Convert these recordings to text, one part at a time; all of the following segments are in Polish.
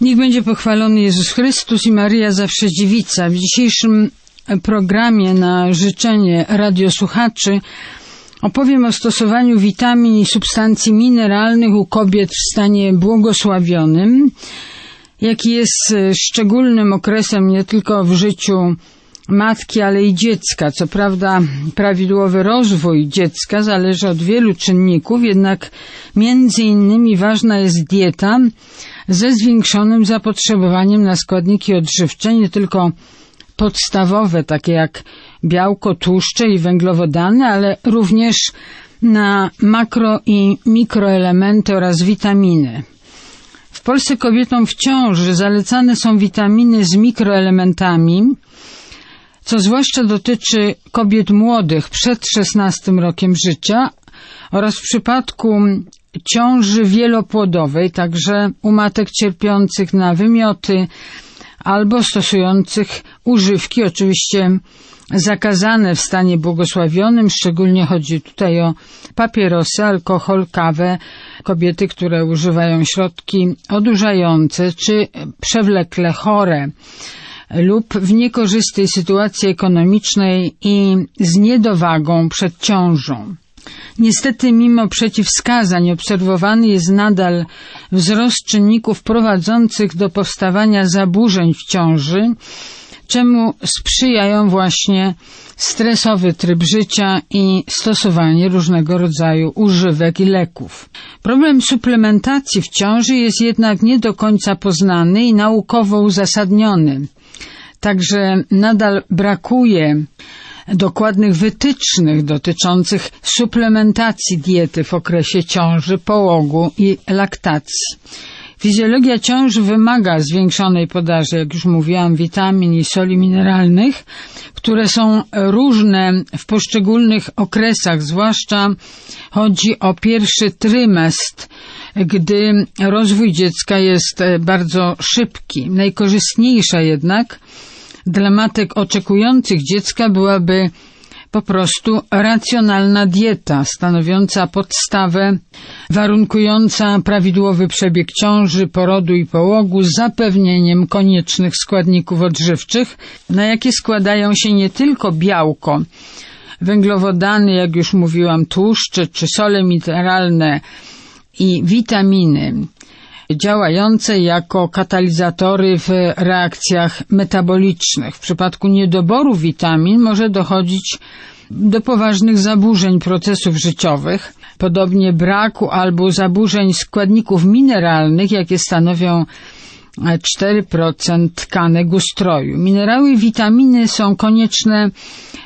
Niech będzie pochwalony Jezus Chrystus i Maryja zawsze dziewica. W dzisiejszym programie na życzenie radiosłuchaczy opowiem o stosowaniu witamin i substancji mineralnych u kobiet w stanie błogosławionym, jaki jest szczególnym okresem nie tylko w życiu matki, ale i dziecka. Co prawda prawidłowy rozwój dziecka zależy od wielu czynników, jednak między innymi ważna jest dieta ze zwiększonym zapotrzebowaniem na składniki odżywcze, nie tylko podstawowe, takie jak białko, tłuszcze i węglowodany, ale również na makro i mikroelementy oraz witaminy. W Polsce kobietom w ciąży zalecane są witaminy z mikroelementami, co zwłaszcza dotyczy kobiet młodych przed 16 rokiem życia oraz w przypadku ciąży wielopłodowej, także u matek cierpiących na wymioty albo stosujących używki, oczywiście zakazane w stanie błogosławionym, szczególnie chodzi tutaj o papierosy, alkohol, kawę, kobiety, które używają środki odurzające czy przewlekle chore lub w niekorzystnej sytuacji ekonomicznej i z niedowagą przed ciążą. Niestety, mimo przeciwwskazań, obserwowany jest nadal wzrost czynników prowadzących do powstawania zaburzeń w ciąży, czemu sprzyjają właśnie stresowy tryb życia i stosowanie różnego rodzaju używek i leków. Problem suplementacji w ciąży jest jednak nie do końca poznany i naukowo uzasadniony. Także nadal brakuje dokładnych wytycznych dotyczących suplementacji diety w okresie ciąży, połogu i laktacji. Fizjologia ciąży wymaga zwiększonej podaży, jak już mówiłam, witamin i soli mineralnych, które są różne w poszczególnych okresach, zwłaszcza chodzi o pierwszy trymestr, gdy rozwój dziecka jest bardzo szybki. Najkorzystniejsza jednak dla matek oczekujących dziecka byłaby po prostu racjonalna dieta, stanowiąca podstawę warunkująca prawidłowy przebieg ciąży, porodu i połogu z zapewnieniem koniecznych składników odżywczych, na jakie składają się nie tylko białko, węglowodany, jak już mówiłam, tłuszcze czy sole mineralne i witaminy, działające jako katalizatory w reakcjach metabolicznych. W przypadku niedoboru witamin może dochodzić do poważnych zaburzeń procesów życiowych, podobnie braku albo zaburzeń składników mineralnych, jakie stanowią 4% tkanek ustroju. Minerały i witaminy są konieczne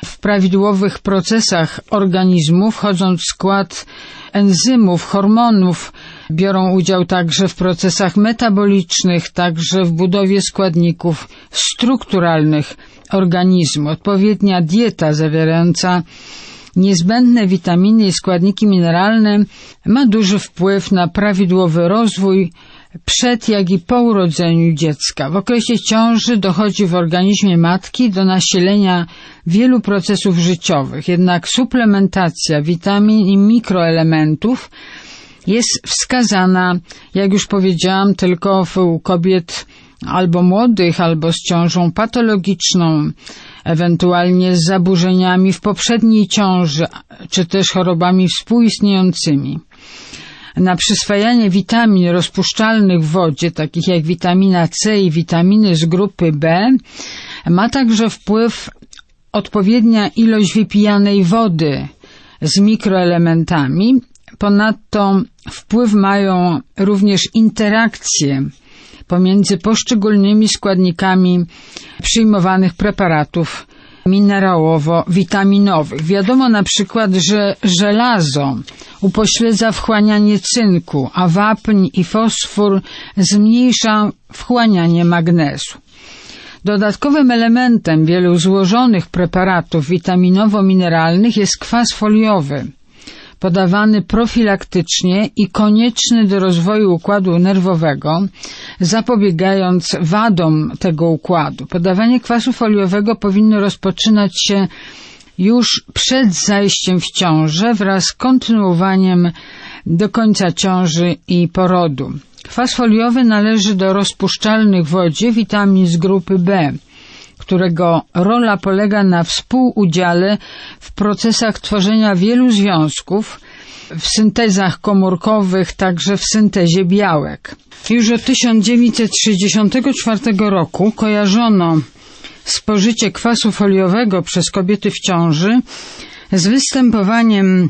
w prawidłowych procesach organizmu, wchodząc w skład enzymów, hormonów, biorą udział także w procesach metabolicznych, także w budowie składników strukturalnych organizmu. Odpowiednia dieta zawierająca niezbędne witaminy i składniki mineralne ma duży wpływ na prawidłowy rozwój przed jak i po urodzeniu dziecka. W okresie ciąży dochodzi w organizmie matki do nasilenia wielu procesów życiowych, jednak suplementacja witamin i mikroelementów jest wskazana, jak już powiedziałam, tylko u kobiet albo młodych, albo z ciążą patologiczną, ewentualnie z zaburzeniami w poprzedniej ciąży, czy też chorobami współistniejącymi. Na przyswajanie witamin rozpuszczalnych w wodzie, takich jak witamina C i witaminy z grupy B, ma także wpływ odpowiednia ilość wypijanej wody z mikroelementami. Ponadto wpływ mają również interakcje pomiędzy poszczególnymi składnikami przyjmowanych preparatów minerałowo-witaminowych. Wiadomo na przykład, że żelazo upośledza wchłanianie cynku, a wapń i fosfor zmniejsza wchłanianie magnezu. Dodatkowym elementem wielu złożonych preparatów witaminowo-mineralnych jest kwas foliowy, podawany profilaktycznie i konieczny do rozwoju układu nerwowego, zapobiegając wadom tego układu. Podawanie kwasu foliowego powinno rozpoczynać się już przed zajściem w ciążę wraz z kontynuowaniem do końca ciąży i porodu. Kwas foliowy należy do rozpuszczalnych w wodzie witamin z grupy B, którego rola polega na współudziale w procesach tworzenia wielu związków, w syntezach komórkowych, także w syntezie białek. Już od 1964 roku kojarzono spożycie kwasu foliowego przez kobiety w ciąży z występowaniem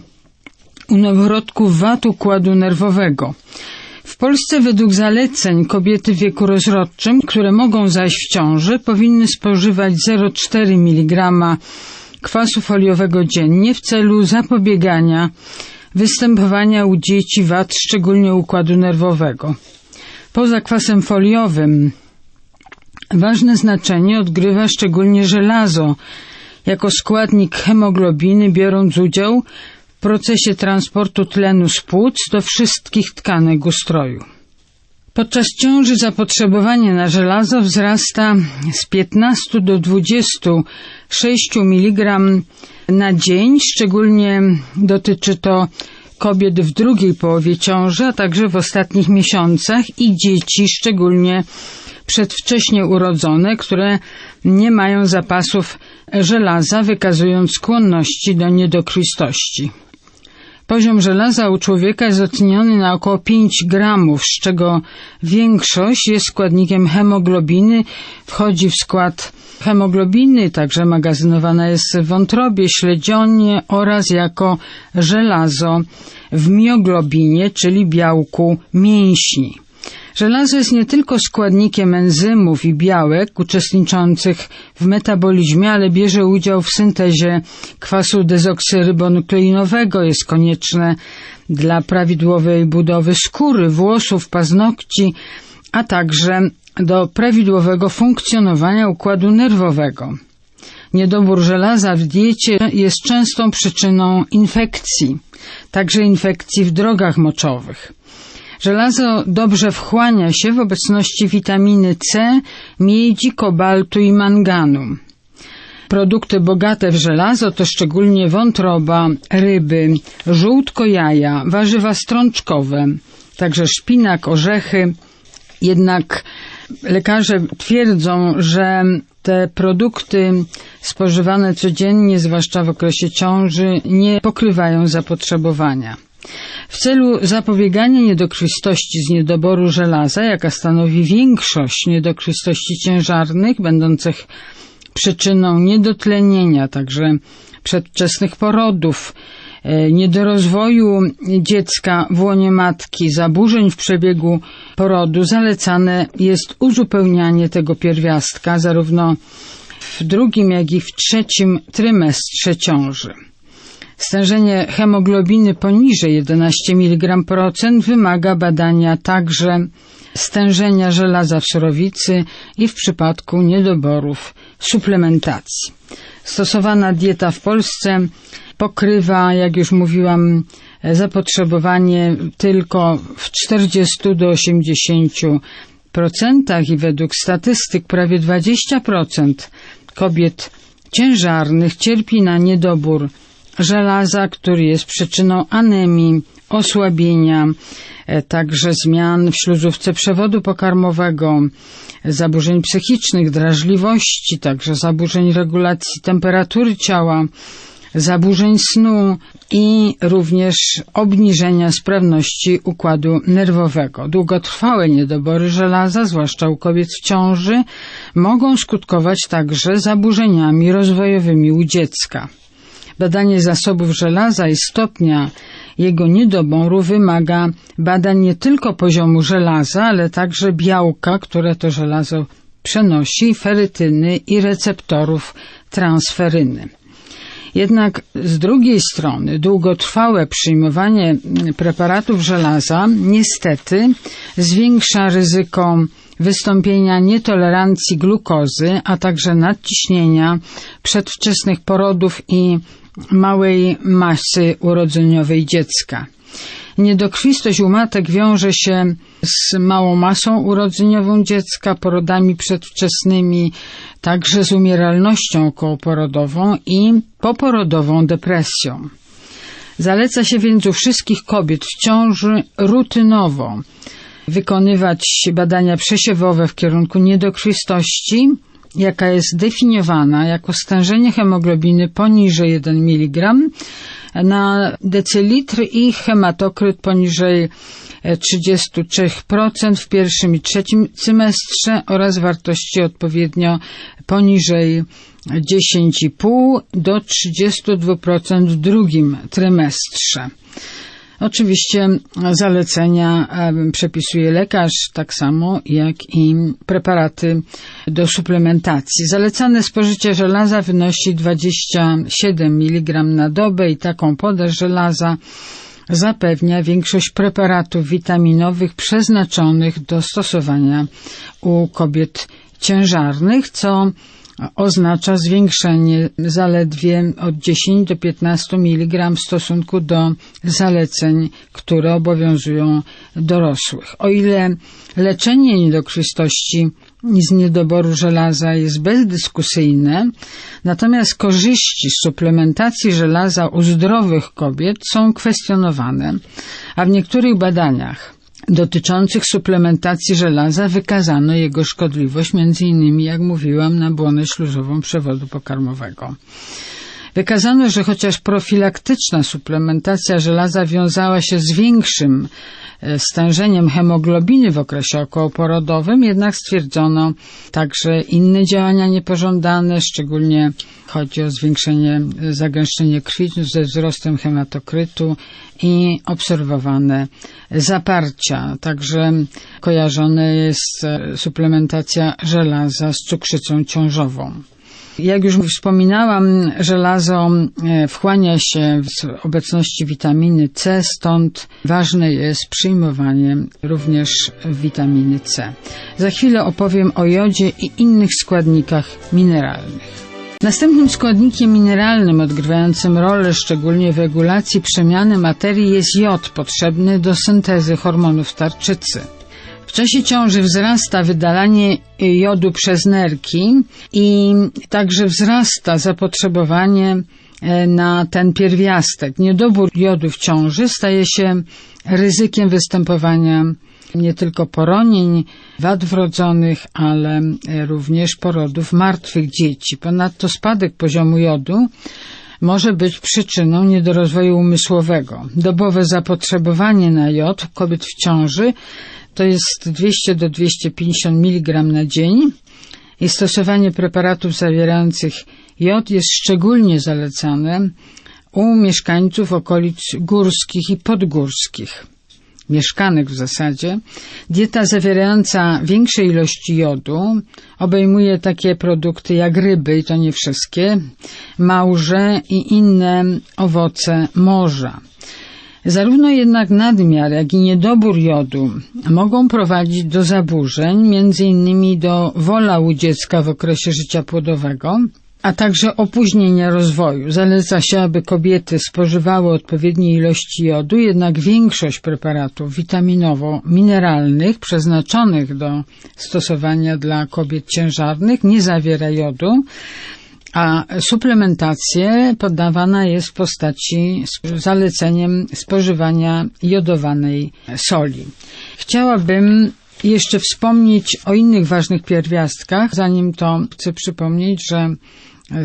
u noworodków wad układu nerwowego. W Polsce według zaleceń kobiety w wieku rozrodczym, które mogą zajść w ciąży, powinny spożywać 0,4 mg kwasu foliowego dziennie w celu zapobiegania występowania u dzieci wad, szczególnie układu nerwowego. Poza kwasem foliowym ważne znaczenie odgrywa szczególnie żelazo, jako składnik hemoglobiny, biorąc udział procesie transportu tlenu z płuc do wszystkich tkanek ustroju. Podczas ciąży zapotrzebowanie na żelazo wzrasta z 15 do 26 mg na dzień, szczególnie dotyczy to kobiet w drugiej połowie ciąży, a także w ostatnich miesiącach i dzieci, szczególnie przedwcześnie urodzone, które nie mają zapasów żelaza, wykazując skłonności do niedokrwistości. Poziom żelaza u człowieka jest oceniony na około 5 gramów, z czego większość jest składnikiem hemoglobiny, wchodzi w skład hemoglobiny, także magazynowana jest w wątrobie, śledzionie oraz jako żelazo w mioglobinie, czyli białku mięśni. Żelazo jest nie tylko składnikiem enzymów i białek uczestniczących w metabolizmie, ale bierze udział w syntezie kwasu dezoksyrybonukleinowego. Jest konieczne dla prawidłowej budowy skóry, włosów, paznokci, a także do prawidłowego funkcjonowania układu nerwowego. Niedobór żelaza w diecie jest częstą przyczyną infekcji, także infekcji w drogach moczowych. Żelazo dobrze wchłania się w obecności witaminy C, miedzi, kobaltu i manganu. Produkty bogate w żelazo to szczególnie wątroba, ryby, żółtko jaja, warzywa strączkowe, także szpinak, orzechy. Jednak lekarze twierdzą, że te produkty spożywane codziennie, zwłaszcza w okresie ciąży, nie pokrywają zapotrzebowania. W celu zapobiegania niedokrwistości z niedoboru żelaza, jaka stanowi większość niedokrwistości ciężarnych, będących przyczyną niedotlenienia, także przedwczesnych porodów, e, niedorozwoju dziecka w łonie matki, zaburzeń w przebiegu porodu, zalecane jest uzupełnianie tego pierwiastka zarówno w drugim, jak i w trzecim trymestrze ciąży. Stężenie hemoglobiny poniżej 11 mg procent wymaga badania także stężenia żelaza w surowicy i w przypadku niedoborów suplementacji. Stosowana dieta w Polsce pokrywa, jak już mówiłam, zapotrzebowanie tylko w 40 do 80 procentach i według statystyk prawie 20% kobiet ciężarnych cierpi na niedobór żelaza, który jest przyczyną anemii, osłabienia, e, także zmian w śluzówce przewodu pokarmowego, zaburzeń psychicznych, drażliwości, także zaburzeń regulacji temperatury ciała, zaburzeń snu i również obniżenia sprawności układu nerwowego. Długotrwałe niedobory żelaza, zwłaszcza u kobiet w ciąży, mogą skutkować także zaburzeniami rozwojowymi u dziecka. Badanie zasobów żelaza i stopnia jego niedoboru wymaga badań nie tylko poziomu żelaza, ale także białka, które to żelazo przenosi, ferytyny i receptorów transferyny. Jednak z drugiej strony długotrwałe przyjmowanie preparatów żelaza niestety zwiększa ryzyko wystąpienia nietolerancji glukozy, a także nadciśnienia, przedwczesnych porodów i małej masy urodzeniowej dziecka. Niedokrwistość u matek wiąże się z małą masą urodzeniową dziecka, porodami przedwczesnymi, także z umieralnością kołoporodową i poporodową depresją. Zaleca się więc u wszystkich kobiet w ciąży rutynowo wykonywać badania przesiewowe w kierunku niedokrwistości, jaka jest definiowana jako stężenie hemoglobiny poniżej 1 mg na decylitr i hematokryt poniżej 33% w pierwszym i trzecim cymestrze oraz wartości odpowiednio poniżej 10,5 do 32% w drugim trymestrze. Oczywiście zalecenia przepisuje lekarz, tak samo jak i preparaty do suplementacji. Zalecane spożycie żelaza wynosi 27 mg na dobę i taką podaż żelaza zapewnia większość preparatów witaminowych przeznaczonych do stosowania u kobiet ciężarnych, co oznacza zwiększenie zaledwie od 10 do 15 mg w stosunku do zaleceń, które obowiązują dorosłych. O ile leczenie niedokrwistości z niedoboru żelaza jest bezdyskusyjne, natomiast korzyści z suplementacji żelaza u zdrowych kobiet są kwestionowane, a w niektórych badaniach dotyczących suplementacji żelaza wykazano jego szkodliwość, między innymi, jak mówiłam, na błonę śluzową przewodu pokarmowego. Wykazano, że chociaż profilaktyczna suplementacja żelaza wiązała się z większym e, stężeniem hemoglobiny w okresie okołoporodowym, jednak stwierdzono także inne działania niepożądane, szczególnie chodzi o zwiększenie, e, zagęszczenie krwi ze wzrostem hematokrytu i obserwowane zaparcia. Także kojarzona jest e, suplementacja żelaza z cukrzycą ciążową. Jak już wspominałam, żelazo e, wchłania się w obecności witaminy C, stąd ważne jest przyjmowanie również witaminy C. Za chwilę opowiem o jodzie i innych składnikach mineralnych. Następnym składnikiem mineralnym odgrywającym rolę szczególnie w regulacji przemiany materii jest jod potrzebny do syntezy hormonów tarczycy. Czasie ciąży wzrasta wydalanie jodu przez nerki i także wzrasta zapotrzebowanie e, na ten pierwiastek. Niedobór jodu w ciąży staje się ryzykiem występowania nie tylko poronień, wad wrodzonych, ale e, również porodów martwych dzieci. Ponadto spadek poziomu jodu może być przyczyną niedorozwoju umysłowego. Dobowe zapotrzebowanie na jod kobiet w ciąży to jest 200 do 250 mg na dzień i stosowanie preparatów zawierających jod jest szczególnie zalecane u mieszkańców okolic górskich i podgórskich mieszkanek w zasadzie. Dieta zawierająca większe ilości jodu obejmuje takie produkty jak ryby, i to nie wszystkie, małże i inne owoce morza. Zarówno jednak nadmiar, jak i niedobór jodu mogą prowadzić do zaburzeń, innymi do wola u dziecka w okresie życia płodowego, a także opóźnienia rozwoju. Zaleca się, aby kobiety spożywały odpowiednie ilości jodu, jednak większość preparatów witaminowo-mineralnych przeznaczonych do stosowania dla kobiet ciężarnych nie zawiera jodu, a suplementacja podawana jest w postaci zaleceniem spożywania jodowanej soli. Chciałabym jeszcze wspomnieć o innych ważnych pierwiastkach. Zanim to chcę przypomnieć, że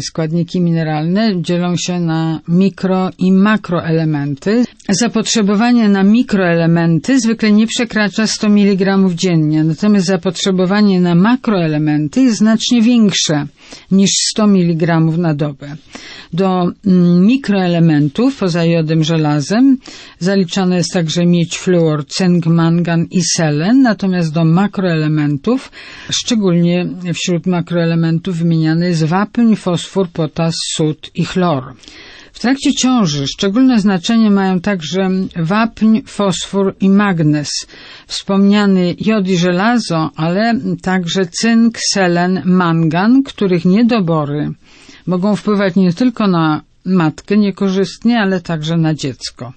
składniki mineralne dzielą się na mikro i makroelementy. Zapotrzebowanie na mikroelementy zwykle nie przekracza 100 mg dziennie, natomiast zapotrzebowanie na makroelementy jest znacznie większe niż 100 mg na dobę. Do mm, mikroelementów poza jodem żelazem zaliczane jest także miedź, fluor, cynk, mangan i selen, natomiast do makroelementów, szczególnie wśród makroelementów wymieniany jest wapń, fosfor, potas, sód i chlor. W trakcie ciąży szczególne znaczenie mają także wapń, fosfor i magnez, wspomniany jod i żelazo, ale także cynk, selen, mangan, których niedobory mogą wpływać nie tylko na matkę niekorzystnie, ale także na dziecko.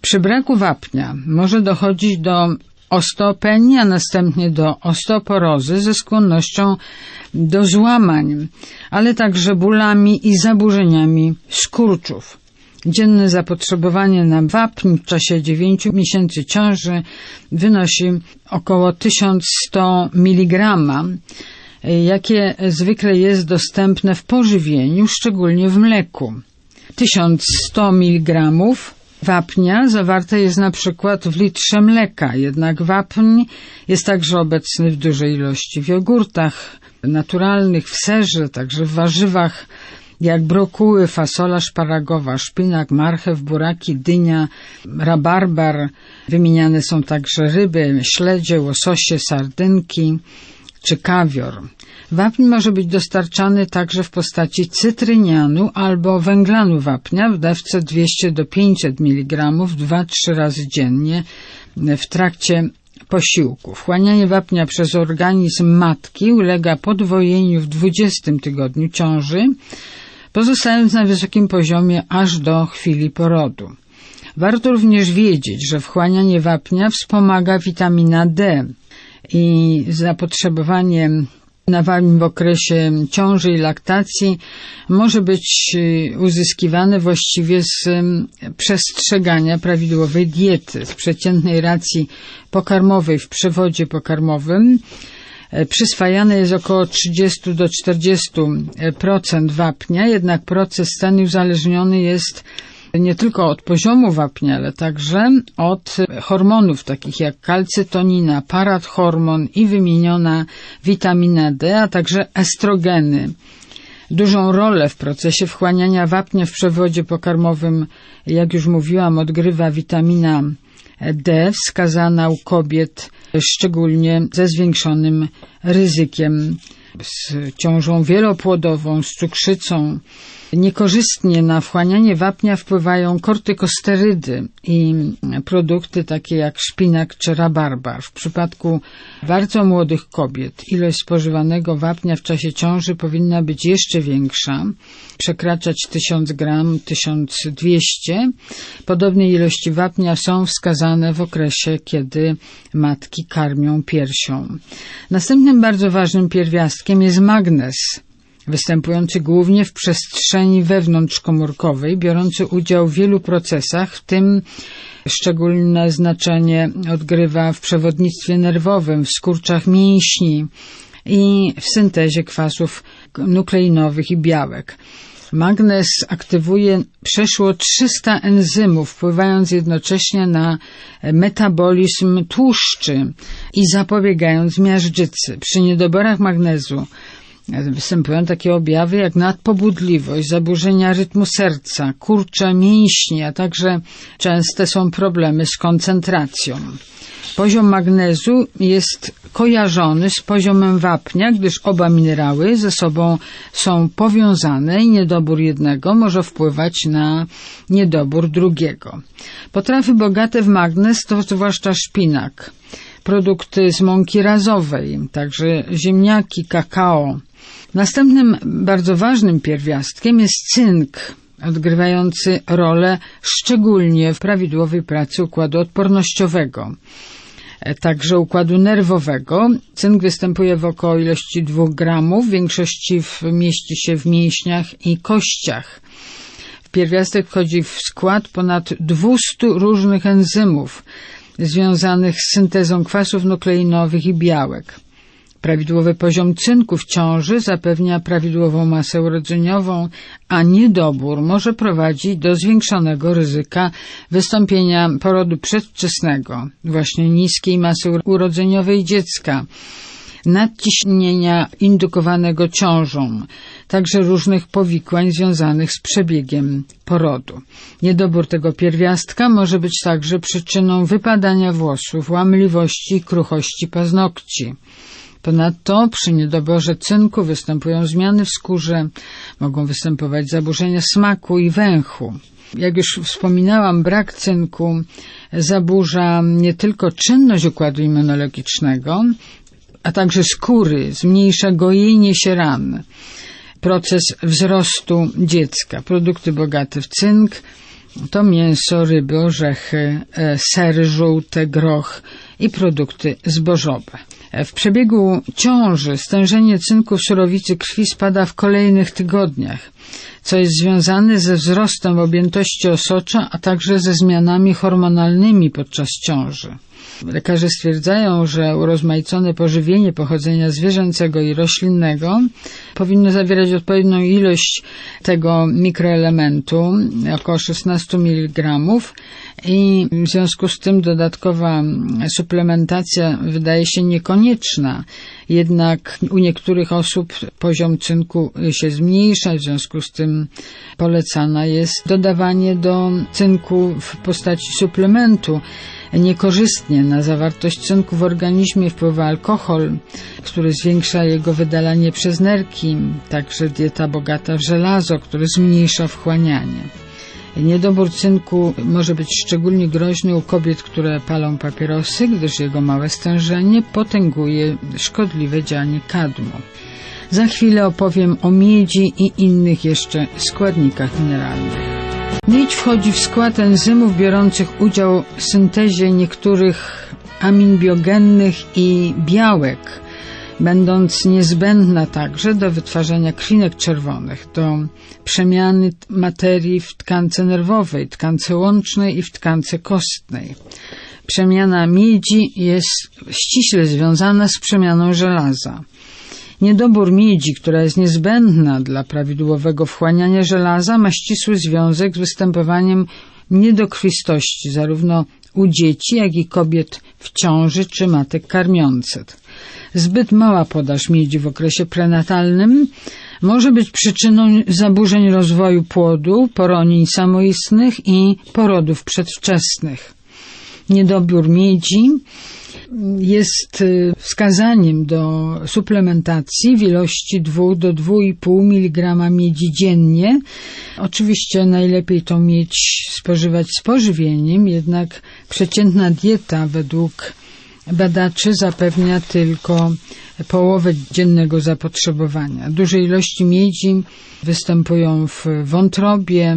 Przy braku wapnia może dochodzić do osteopenii, a następnie do osteoporozy ze skłonnością do złamań, ale także bólami i zaburzeniami skurczów. Dzienne zapotrzebowanie na wapń w czasie 9 miesięcy ciąży wynosi około 1100 mg, jakie zwykle jest dostępne w pożywieniu, szczególnie w mleku. 1100 mg wapnia zawarte jest na przykład w litrze mleka, jednak wapń jest także obecny w dużej ilości w jogurtach naturalnych, w serze, także w warzywach, jak brokuły, fasola szparagowa, szpinak, marchew, buraki, dynia, rabarbar. Wymieniane są także ryby, śledzie, łososie, sardynki czy kawior. Wapń może być dostarczany także w postaci cytrynianu albo węglanu wapnia w dawce 200 do 500 mg 2-3 razy dziennie w trakcie posiłku. Wchłanianie wapnia przez organizm matki ulega podwojeniu w 20 tygodniu ciąży, pozostając na wysokim poziomie aż do chwili porodu. Warto również wiedzieć, że wchłanianie wapnia wspomaga witamina D i zapotrzebowanie na w okresie ciąży i laktacji może być y, uzyskiwane właściwie z przestrzegania prawidłowej diety, z przeciętnej racji pokarmowej w przewodzie pokarmowym. E, przyswajane jest około 30 do 40% wapnia, jednak proces ten uzależniony jest nie tylko od poziomu wapnia, ale także od hormonów takich jak kalcytonina, parathormon i wymieniona witamina D, a także estrogeny. Dużą rolę w procesie wchłaniania wapnia w przewodzie pokarmowym, jak już mówiłam, odgrywa witamina D wskazana u kobiet szczególnie ze zwiększonym ryzykiem z ciążą wielopłodową, z cukrzycą, Niekorzystnie na wchłanianie wapnia wpływają kortykosterydy i produkty takie jak szpinak czy rabarbar. W przypadku bardzo młodych kobiet ilość spożywanego wapnia w czasie ciąży powinna być jeszcze większa, przekraczać 1000 gram, 1200. Podobne ilości wapnia są wskazane w okresie, kiedy matki karmią piersią. Następnym bardzo ważnym pierwiastkiem jest magnez występujący głównie w przestrzeni wewnątrzkomórkowej, biorący udział w wielu procesach, w tym szczególne znaczenie odgrywa w przewodnictwie nerwowym, w skurczach mięśni i w syntezie kwasów nukleinowych i białek. Magnez aktywuje przeszło 300 enzymów, wpływając jednocześnie na metabolizm tłuszczy i zapobiegając miażdżycy. Przy niedoborach magnezu Występują takie objawy jak nadpobudliwość, zaburzenia rytmu serca, kurcze mięśni, a także częste są problemy z koncentracją. Poziom magnezu jest kojarzony z poziomem wapnia, gdyż oba minerały ze sobą są powiązane i niedobór jednego może wpływać na niedobór drugiego. Potrawy bogate w magnez to zwłaszcza szpinak, produkty z mąki razowej, także ziemniaki, kakao, Następnym bardzo ważnym pierwiastkiem jest cynk, odgrywający rolę szczególnie w prawidłowej pracy układu odpornościowego, e, także układu nerwowego. Cynk występuje w około ilości 2 gramów, w większości mieści się w mięśniach i kościach. W pierwiastek wchodzi w skład ponad 200 różnych enzymów związanych z syntezą kwasów nukleinowych i białek. Prawidłowy poziom cynku w ciąży zapewnia prawidłową masę urodzeniową, a niedobór może prowadzić do zwiększonego ryzyka wystąpienia porodu przedwczesnego, właśnie niskiej masy urodzeniowej dziecka, nadciśnienia indukowanego ciążą, także różnych powikłań związanych z przebiegiem porodu. Niedobór tego pierwiastka może być także przyczyną wypadania włosów, łamliwości i kruchości paznokci. Ponadto przy niedoborze cynku występują zmiany w skórze, mogą występować zaburzenia smaku i węchu. Jak już wspominałam, brak cynku zaburza nie tylko czynność układu immunologicznego, a także skóry, zmniejsza gojenie się ran, proces wzrostu dziecka. Produkty bogate w cynk to mięso, ryby, orzechy, e, sery żółte, groch i produkty zbożowe. W przebiegu ciąży stężenie cynku w surowicy krwi spada w kolejnych tygodniach, co jest związane ze wzrostem objętości osocza, a także ze zmianami hormonalnymi podczas ciąży. Lekarze stwierdzają, że urozmaicone pożywienie pochodzenia zwierzęcego i roślinnego powinno zawierać odpowiednią ilość tego mikroelementu, około 16 mg i w związku z tym dodatkowa suplementacja wydaje się niekonieczna. Jednak u niektórych osób poziom cynku się zmniejsza, w związku z tym polecana jest dodawanie do cynku w postaci suplementu. Niekorzystnie na zawartość cynku w organizmie wpływa alkohol, który zwiększa jego wydalanie przez nerki, także dieta bogata w żelazo, który zmniejsza wchłanianie. Niedobór cynku może być szczególnie groźny u kobiet, które palą papierosy, gdyż jego małe stężenie potęguje szkodliwe działanie kadmu. Za chwilę opowiem o miedzi i innych jeszcze składnikach mineralnych. Miedź wchodzi w skład enzymów biorących udział w syntezie niektórych amin biogennych i białek, będąc niezbędna także do wytwarzania krwinek czerwonych, do przemiany materii w tkance nerwowej, tkance łącznej i w tkance kostnej. Przemiana miedzi jest ściśle związana z przemianą żelaza. Niedobór miedzi, która jest niezbędna dla prawidłowego wchłaniania żelaza, ma ścisły związek z występowaniem niedokrwistości zarówno u dzieci, jak i kobiet w ciąży czy matek karmiących. Zbyt mała podaż miedzi w okresie prenatalnym może być przyczyną zaburzeń rozwoju płodu, poronień samoistnych i porodów przedwczesnych. Niedobór miedzi jest y, wskazaniem do suplementacji w ilości 2 do 2,5 mg miedzi dziennie. Oczywiście najlepiej to mieć spożywać z pożywieniem, jednak przeciętna dieta według badaczy zapewnia tylko połowę dziennego zapotrzebowania. Duże ilości miedzi występują w wątrobie,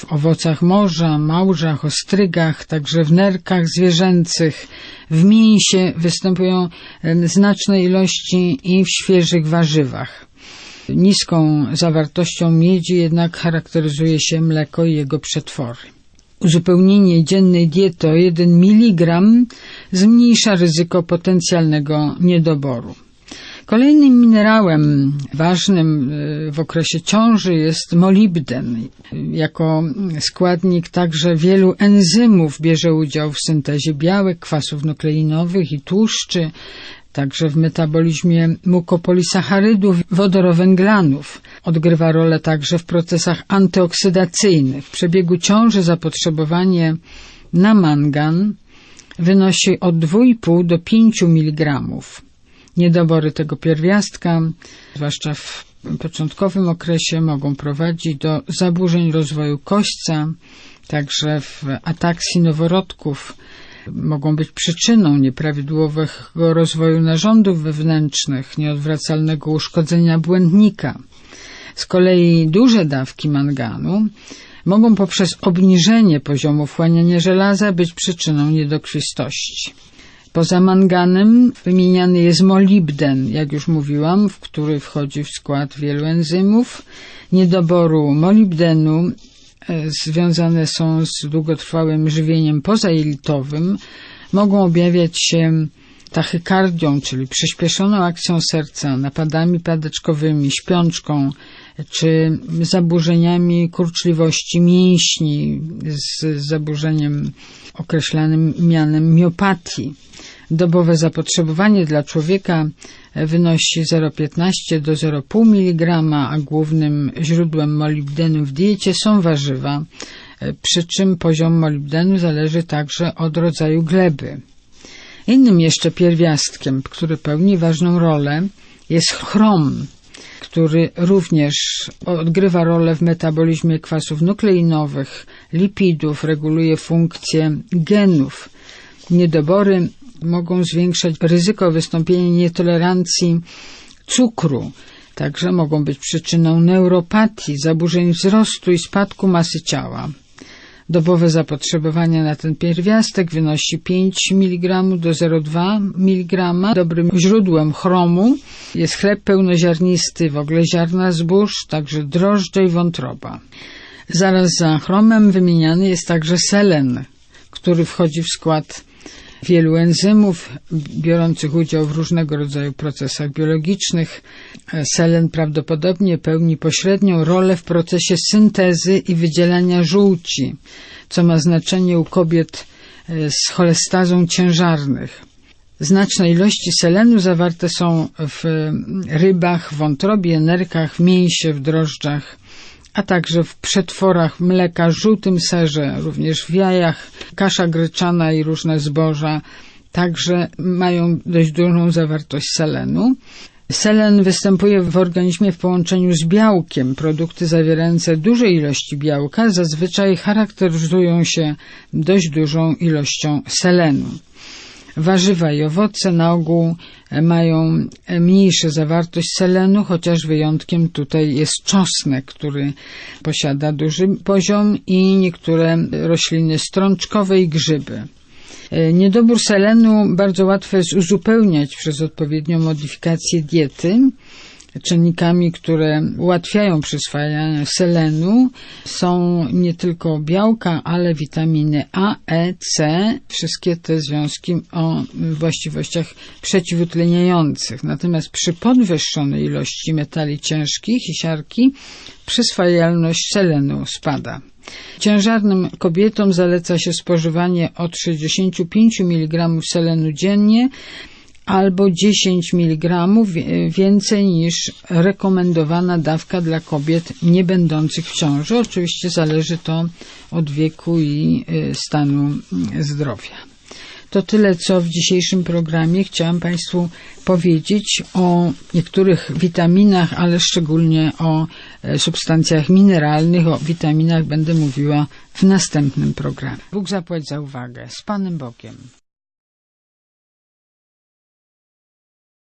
w owocach morza, małżach, ostrygach, także w nerkach zwierzęcych, w mięsie występują znaczne ilości i w świeżych warzywach. Niską zawartością miedzi jednak charakteryzuje się mleko i jego przetwory. Uzupełnienie dziennej diety o 1 mg zmniejsza ryzyko potencjalnego niedoboru. Kolejnym minerałem ważnym y, w okresie ciąży jest molibden. Jako składnik także wielu enzymów bierze udział w syntezie białek, kwasów nukleinowych i tłuszczy, także w metabolizmie mukopolisacharydów, wodorowęglanów. Odgrywa rolę także w procesach antyoksydacyjnych. W przebiegu ciąży zapotrzebowanie na mangan wynosi od 2,5 do 5 mg. Niedobory tego pierwiastka, zwłaszcza w początkowym okresie, mogą prowadzić do zaburzeń rozwoju kośćca, także w ataksji noworodków, mogą być przyczyną nieprawidłowego rozwoju narządów wewnętrznych, nieodwracalnego uszkodzenia błędnika. Z kolei duże dawki manganu mogą poprzez obniżenie poziomu wchłaniania żelaza być przyczyną niedokrwistości. Poza manganem wymieniany jest molibden, jak już mówiłam, w który wchodzi w skład wielu enzymów. Niedoboru molibdenu e, związane są z długotrwałym żywieniem pozajelitowym. Mogą objawiać się tachykardią, czyli przyspieszoną akcją serca, napadami padeczkowymi, śpiączką, czy zaburzeniami kurczliwości mięśni z zaburzeniem określanym mianem miopatii. Dobowe zapotrzebowanie dla człowieka wynosi 0,15 do 0,5 mg, a głównym źródłem molibdenu w diecie są warzywa, przy czym poziom molibdenu zależy także od rodzaju gleby. Innym jeszcze pierwiastkiem, który pełni ważną rolę, jest chrom, który również odgrywa rolę w metabolizmie kwasów nukleinowych, lipidów, reguluje funkcję genów. Niedobory mogą zwiększać ryzyko wystąpienia nietolerancji cukru. Także mogą być przyczyną neuropatii, zaburzeń wzrostu i spadku masy ciała. Dobowe zapotrzebowanie na ten pierwiastek wynosi 5 mg do 0,2 mg. Dobrym źródłem chromu jest chleb pełnoziarnisty, w ogóle ziarna zbóż, także drożdże i wątroba. Zaraz za chromem wymieniany jest także selen, który wchodzi w skład wielu enzymów biorących udział w różnego rodzaju procesach biologicznych. Selen prawdopodobnie pełni pośrednią rolę w procesie syntezy i wydzielania żółci, co ma znaczenie u kobiet e, z cholestazą ciężarnych. Znaczne ilości selenu zawarte są w rybach, wątrobie, nerkach, mięsie, w drożdżach a także w przetworach mleka, żółtym serze, również w jajach, kasza gryczana i różne zboża, także mają dość dużą zawartość selenu. Selen występuje w organizmie w połączeniu z białkiem. Produkty zawierające duże ilości białka zazwyczaj charakteryzują się dość dużą ilością selenu. Warzywa i owoce na ogół mają mniejszą zawartość selenu, chociaż wyjątkiem tutaj jest czosnek, który posiada duży poziom i niektóre rośliny strączkowe i grzyby. Niedobór selenu bardzo łatwo jest uzupełniać przez odpowiednią modyfikację diety. Czynnikami, które ułatwiają przyswajanie selenu są nie tylko białka, ale witaminy A, E, C, wszystkie te związki o właściwościach przeciwutleniających. Natomiast przy podwyższonej ilości metali ciężkich i siarki przyswajalność selenu spada. Ciężarnym kobietom zaleca się spożywanie od 65 mg selenu dziennie albo 10 mg więcej niż rekomendowana dawka dla kobiet nie będących w ciąży. Oczywiście zależy to od wieku i y, stanu zdrowia. To tyle, co w dzisiejszym programie chciałam Państwu powiedzieć o niektórych witaminach, ale szczególnie o e, substancjach mineralnych. O witaminach będę mówiła w następnym programie. Bóg zapłać za uwagę. Z Panem Bogiem.